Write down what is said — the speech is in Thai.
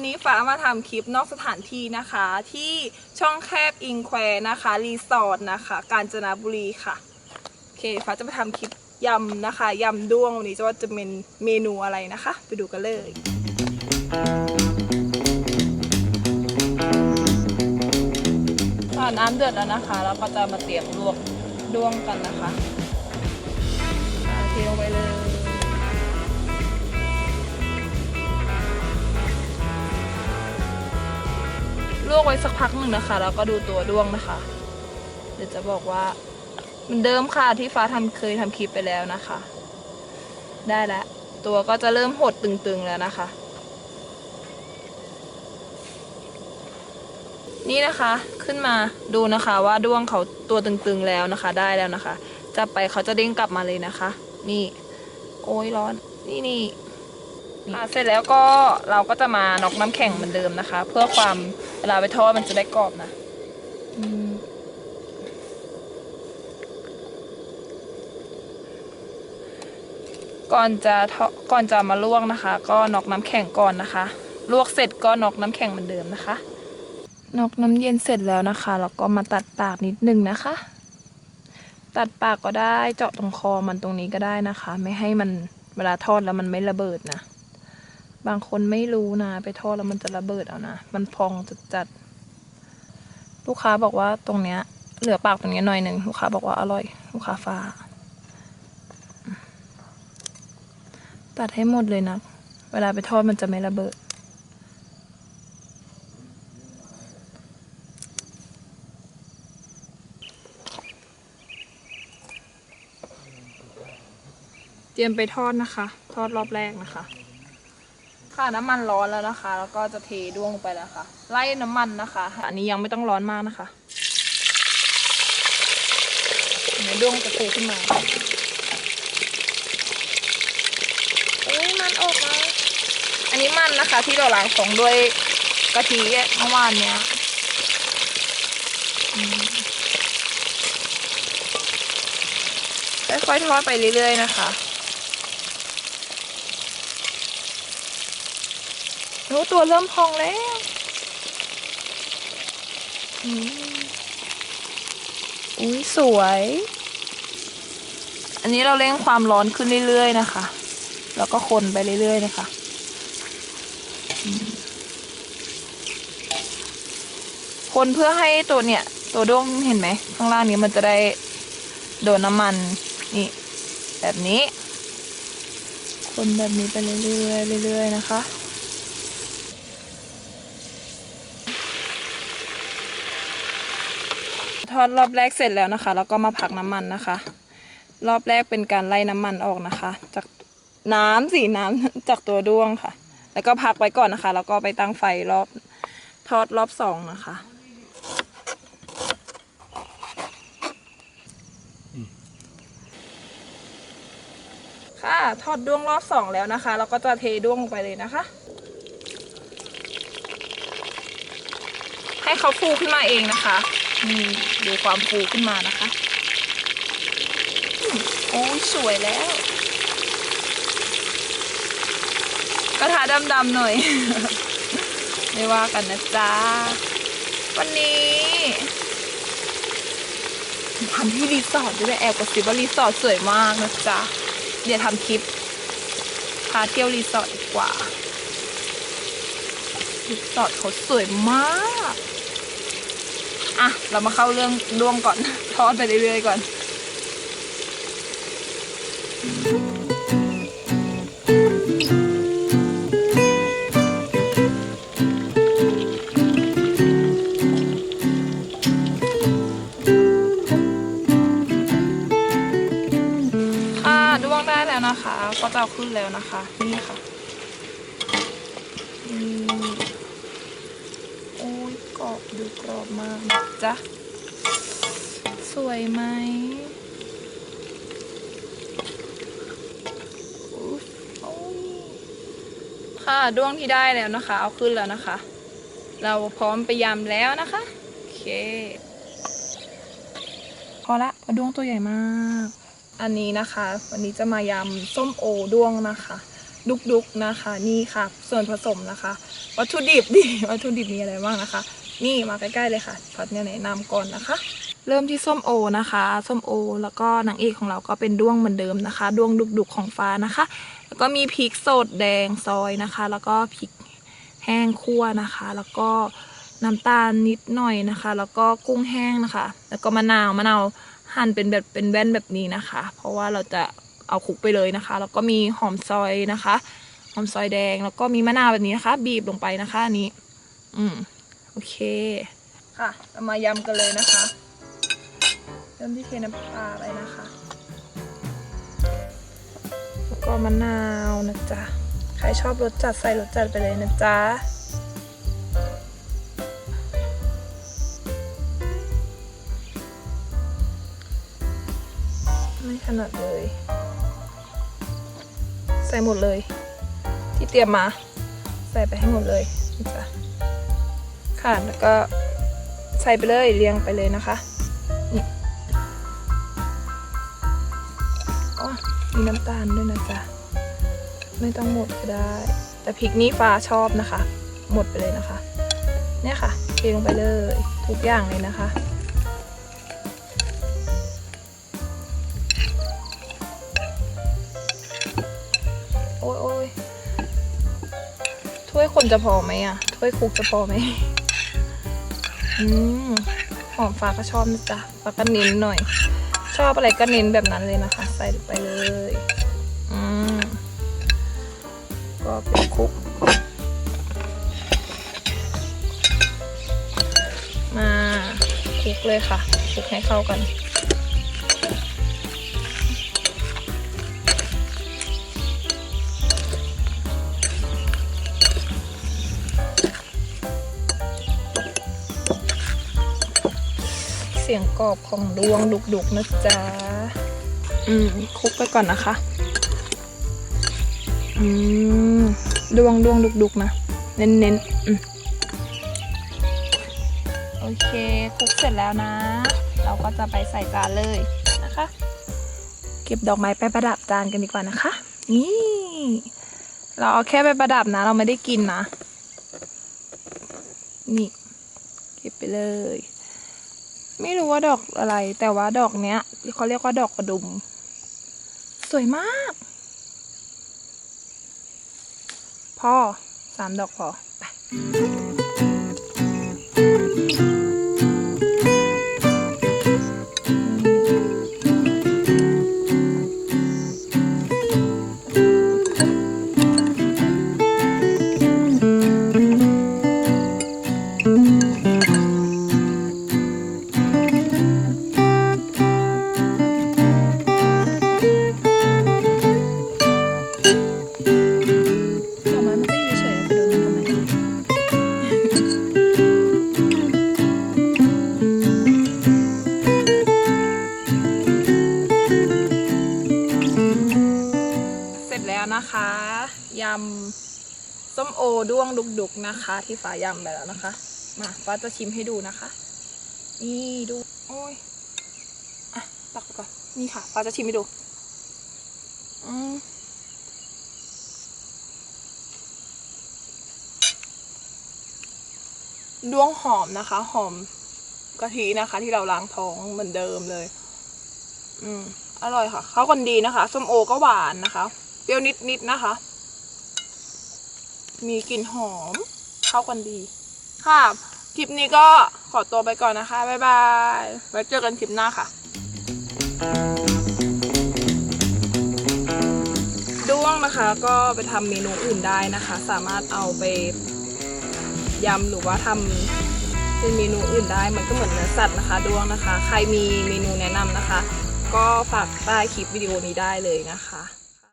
วันนี้ฟ้ามาทำคลิปนอกสถานที่นะคะ ที่ช่องแคบอิงแควนะคะรีสอร์ทนะคะ กาญจนบุรีค่ะโอเคฟ้าจะไปทำคลิปยำนะคะยำด้วงวันนี้จะว่าจะเป็นเมนูอะไรนะคะ ไปดูกันเลยค่ะน้ำเดือดแล้วนะคะแล้วก็จะมาเตรียมลวกด้วงกันนะคะเทลงไปเลย ลวกไว้สักพักหนึ่งนะคะ แล้วก็ดูตัวด้วงนะคะ เดี๋ยวจะบอกว่าเหมันเดิมค่ะที่ฟ้าทำเคยทำคลิปไปแล้วนะคะ ได้แล้วตัวก็จะเริ่มหดตึงๆแล้วนะคะ นี่นะคะขึ้นมาดูนะคะว่าด้วงเขาตัวตึงๆแล้วนะคะ ได้แล้วนะคะจับไปเขาจะเด้งกลับมาเลยนะคะ นี่ โอ้ยร้อนนี่นี่อะเสร็จแล้วก็เราก็จะมาน็อกน้ำแข็งเหมือนเดิมนะคะ เพื่อความ เวลาไปทอดมันจะได้กรอบนะก่อนจะทอก่อนจะมาลวกนะคะ ก็นอกน้ำแข็งก่อนนะคะ ลวกเสร็จก็นอกน้ำแข็งเหมือนเดิมนะคะ นอกน้ำเย็นเสร็จแล้วนะคะแล้วก็มาตัดปากนิดนึงนะคะ ตัดปากก็ได้เจาะตรงคอมันตรงนี้ก็ได้นะคะ ไม่ให้มันเวลาทอดแล้วมันไม่ระเบิดนะ บางคนไม่รู้นะ ไปทอดแล้วมันจะระเบิดเอานะ มันพองจัดๆลูกค้าบอกว่าตรงเนี้ย เหลือปากตรงนี้หน่อยหนึ่งลูกค้าบอกว่าอร่อย ลูกค้าฟ้า ตัดให้หมดเลยนะ เวลาไปทอดมันจะไม่ระเบิดเตรียมไปทอดนะคะ ทอดรอบแรกนะคะ ค่ะน้ำมันร้อนแล้วนะคะ แล้วก็จะเทด้วงลงไปแล้วค่ะ ไล่น้ำมันนะคะ อันนี้ยังไม่ต้องร้อนมากนะคะเดี๋ยวด้วงจะฟูขึ้นมาเอ้ยมันออกมาอันนี้มันนะคะ ที่เราล้างฟองด้วยกะทิเมื่อวานเนี้ยอืมค่อยๆทอดไปเรื่อยๆนะคะ โอ้ตัวเริ่มพองแล้วอุ้ยสวย อันนี้เราเร่งความร้อนขึ้นเรื่อยๆนะคะ แล้วก็คนไปเรื่อยๆนะคะคนเพื่อให้ตัวเนี่ย ตัวด้วงเห็นไหมข้างล่างนี้มันจะได้โดนน้ำมันนี่แบบนี้ คนแบบนี้ไปเรื่อยๆเรื่อยๆนะคะ อดรอบแรกเสร็จแล้วนะคะ แล้วก็มาผักน้ำมันนะคะ รอบแรกเป็นการไล่น้ำมันออกนะคะ จากน้ำสีน้ำจากตัวด้วงค่ะ แล้วก็พักไว้ก่อนนะคะ แล้วก็ไปตั้งไฟรอบทอดรอบสองนะคะค่ะทอดด้วงรอบสองแล้วนะคะแล้วก็จะเทด้วงลงไปเลยนะคะ ให้เขาฟูขึ้นมาเองนะคะ นี่ดูความฟูขึ้นมานะคะ โอ้ยสวยแล้ว กระทะดำๆหน่อย ไม่ว่ากันนะจ๊ะ วันนี้ทำที่รีสอร์ทด้วยแอบกระซิบารีสอร์ทสวยมากนะจ๊ะ เดี๋ยวทำคลิป พาเที่ยวรีสอร์ทดีกว่ารีสอร์ทเขาสวยมาก อะ เรามาเข้าเรื่องด้วงก่อน ทอดไปเรื่อยๆก่อนค่ะด้วงได้แล้วนะคะก็จะขึ้นแล้วนะคะ นี่ค่ะ กรอบดูกรอบมากนะจ๊ะ สวยไหมอุ๊ยโอ้ยค่ะด้วงที่ได้แล้วนะคะ เอาขึ้นแล้วนะคะ เราพร้อมไปยำแล้วนะคะโอเคพอละพราะด้วงตัวใหญ่มาก อันนี้นะคะ วันนี้จะมายำส้มโอด้วงนะคะดุกๆนะคะ นี่ค่ะ ส่วนผสมนะคะ วัตถุดิบดิวัตถุดิบมีอะไรบ้างนะคะ นี่มาใกล้ๆเลยค่ะพัดเนี่ยแนะนำก่อนนะคะ เริ่มที่ส้มโอนะคะส้มโอ แล้วก็นางเอกของเราก็เป็นด้วงเหมือนเดิมนะคะด้วงดุกๆของฟ้านะคะ แล้วก็มีพริกสดแดงซอยนะคะ แล้วก็พริกแห้งคั่วนะคะ แล้วก็น้ำตาลนิดหน่อยนะคะ แล้วก็กุ้งแห้งนะคะ แล้วก็มะนาวมะนาวหั่นเป็นแบบเป็นแว่นแบบนี้นะคะ เพราะว่าเราจะเอาคุกไปเลยนะคะ แล้วก็มีหอมซอยนะคะ หอมซอยแดงแล้วก็มีมะนาวแบบนี้นะคะ บีบลงไปนะคะอันนี้ อืม อเค ค่ะเรามายำกันเลยนะคะ เริ่มที่เทน้ำปลาไปนะคะ แล้วก็มะนาวนะจ๊ะ ใครชอบรสจัดใส่รสจัดไปเลยนะจ๊ะไม่ขนาดเลย ใส่หมดเลย ที่เตรียมมา ใส่ไปให้หมดเลยนะจ๊ะ ค่ะแล้วก็ใส่ไปเลยเรียงไปเลยนะคะนี่อ๋อมีน้ำตาลด้วยนะจ๊ะไม่ต้องหมดก็ได้ แต่พริกนี้ฟ้าชอบนะคะ หมดไปเลยนะคะ เนี่ยค่ะเทลงไปเลยทุกอย่างเลยนะคะโอ้ยโอ้ยถ้วยคนจะพอไหมอะถ้วยคุกจะพอไหม อืมหอมฟ้าก็ชอบนะจ๊ะฟ้าก็เน้นหน่อย ชอบอะไรก็เน้นแบบนั้นเลยนะคะ ใส่ลงไปเลยอืมก็เป็นคลุก มาคลุกเลยค่ะคลุกให้เข้ากัน สียงกรอบของดวงดุกๆนะจ๊ะ อืมคลุกไปก่อนนะคะ อืมดวงดวงดุกๆนะ เน้นๆอืมโอเคคลุกเสร็จแล้วนะ เราก็จะไปใส่จานเลยนะคะ เก็บดอกไม้ไปประดับจานกันดีกว่านะคะ นี่ เราเอาแค่ไปประดับนะ เราไม่ได้กินนะ นี่ เก็บไปเลย ไม่รู้ว่าดอกอะไร แต่ว่าดอกเนี้ยเขาเรียกว่าดอกกระดุม สวยมาก พอสามดอกพอไปำส้มโอด้วงดุกๆนะคะ ที่ฟ้ายำไปแล้วนะคะ มาฟ้าจะชิมให้ดูนะคะ นี่ดู โอ้ยอะตักไปก่อนนี่ค่ะฟ้าจะชิมให้ดูอืมด้วงหอมนะคะ หอมกะทินะคะ ที่เราล้างท้องเหมือนเดิมเลย อืม อร่อยค่ะ เข้ากันดีนะคะ ส้มโอก็หวานนะคะ เปรี้ยวนิดๆนะคะ มีกลิ่นหอมเข้ากันดี ค่ะ คลิปนี้ก็ขอตัวไปก่อนนะคะ บ๊ายบาย ไว้เจอกันคลิปหน้าค่ะ ด้วงนะคะก็ไปทำเมนูอื่นได้นะคะ สามารถเอาไปยำหรือว่าทำเป็นเมนูอื่นได้ มันก็เหมือนเนื้อสัตว์นะคะ ด้วงนะคะ ใครมีเมนูแนะนำนะคะ ก็ฝากใต้คลิปวิดีโอนี้ได้เลยนะคะ